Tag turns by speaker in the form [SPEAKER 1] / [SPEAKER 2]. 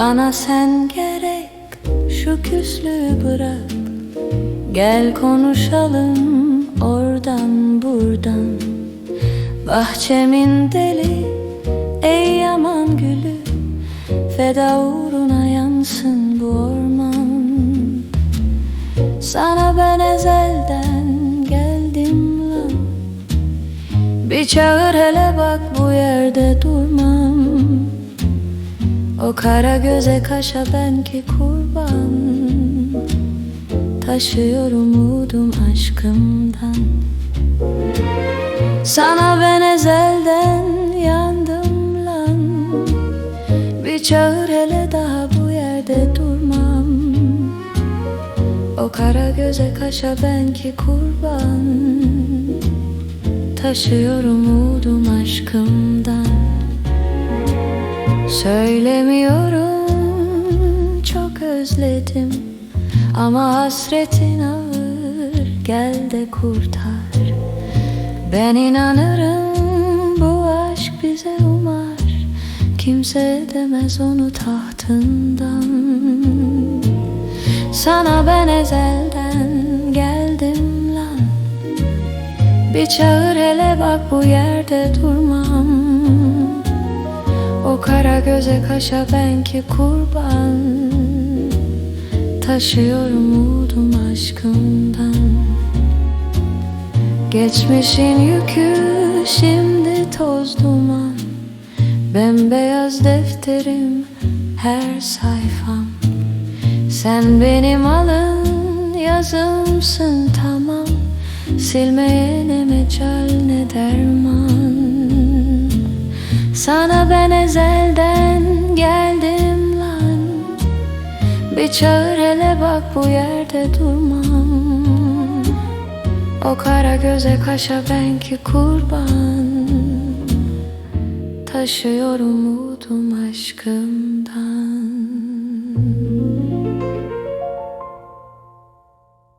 [SPEAKER 1] Bana sen gerek şu küslüğü bırak. Gel konuşalım oradan buradan. Bahçemin deli ey yaman gülü. Feda uğruna yansın bu orman. Sana ben ezelden geldim lan. Bir çağır hele bak bu yerde durmam O kara göze kaşa ben ki kurban. Taşıyor umudum aşkımdan. Sana ben ezelden yandım lan. Bir çağır hele daha bu yerde durmam. O kara göze kaşa ben ki kurban. Taşıyor umudum aşkımdan Söylemiyorum çok özledim. Ama hasretin ağır gel de kurtar. Ben inanırım bu aşk bize umar. Kimse edemez onu tahtından. Sana ben ezelden geldim lan. Bir çağır hele bak bu yerde durmam Kara göze kaşa ben ki kurban. Taşıyor umudum aşkımdan. Geçmişin yükü şimdi toz duman. Bembeyaz defterim her sayfam. Sen benim alın yazımsın tamam. Silmeye ne mecal ne derman Sana ben ezelden geldim lan. Bir çağır hele bak bu yerde durmam. O kara göze kaşa ben ki kurban. Taşıyor umudum aşkımdan